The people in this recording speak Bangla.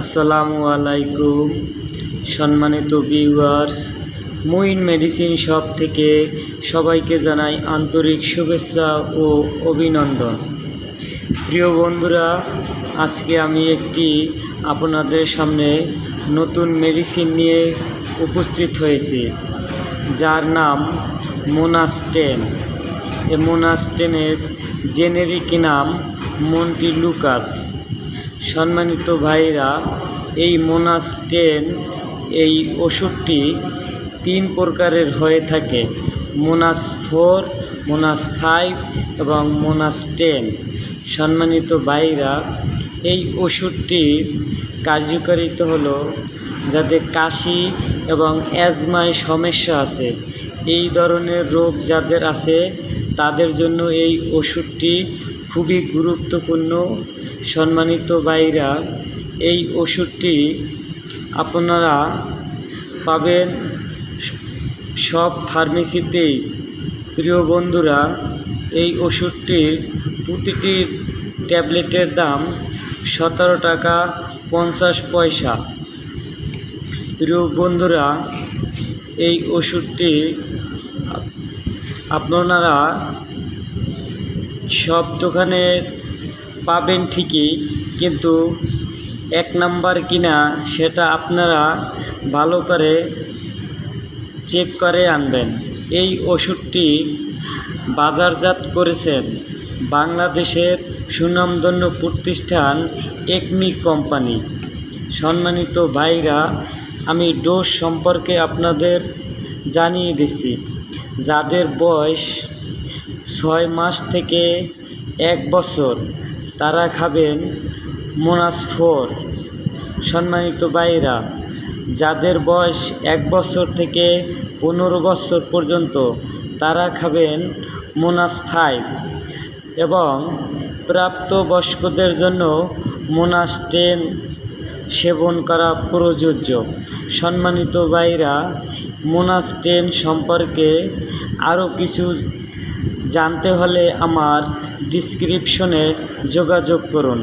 আসসালামু আলাইকুম। সম্মানিত ভিউয়ার্স মুইন মেডিসিন শপ থেকে সবাইকে জানাই আন্তরিক শুভেচ্ছা ও অভিনন্দন। প্রিয় বন্ধুরা, আজকে আমি একটি আপনাদের সামনে নতুন মেডিসিন নিয়ে উপস্থিত হয়েছি, যার নাম মোনাস্টেন এ মোনাস্টেনের জেনেরিক নাম মন্টি লুকাস সম্মানিত ভাইরা, এই মোনাস্টেন এই ওষুধটি তিন প্রকারের হয়ে থাকে। মোনাস ফোর, মোনাস ফাইভ এবং মোনাস টেন। সম্মানিত ভাইরা, এই ওষুধটির কার্যকারিতা হলো যাদের কাশি এবং অ্যাজমায় সমস্যা আছে। এই ধরনের রোগ যাদের আছে, তাদের জন্য এই ওষুধটি খুবই গুরুত্বপূর্ণ। সম্মানিত ভাইরা, এই ওষুধটি আপনারা পাবেন সব ফার্মেসিতেই প্রিয় বন্ধুরা, এই ওষুধটির প্রতিটি ট্যাবলেটের দাম সতেরো টাকা পঞ্চাশ পয়সা। প্রিয় বন্ধুরা, এই ওষুধটি আপনারা সব দোকানে পাবেন ঠিকই, কিন্তু এক নাম্বার কিনা সেটা আপনারা ভালো করে চেক করে আনবেন। এই ওষুধটি বাজারজাত করেছেন বাংলাদেশের সুনামধন্য প্রতিষ্ঠান একমি কোম্পানি। সম্মানিত ভাইরা, আমি ডোজ সম্পর্কে আপনাদের জানিয়ে দিচ্ছি। যাদের বয়স ছয় মাস থেকে এক বছর তারা খাবেন মোনাস ফোর সম্মানিত ভাইরা যাদের বয়স এক বছর থেকে পনেরো বছর পর্যন্ত, তারা খাবেন মোনাস ফাইভ এবং প্রাপ্তবয়স্কদের জন্য মোনাস টেন সেবন করা প্রযোজ্য। সম্মানিত ভাইরা মোনাস টেন সম্পর্কে আরও কিছু জানতে হলে আমার ডিসক্রিপশনে যোগাযোগ করুন।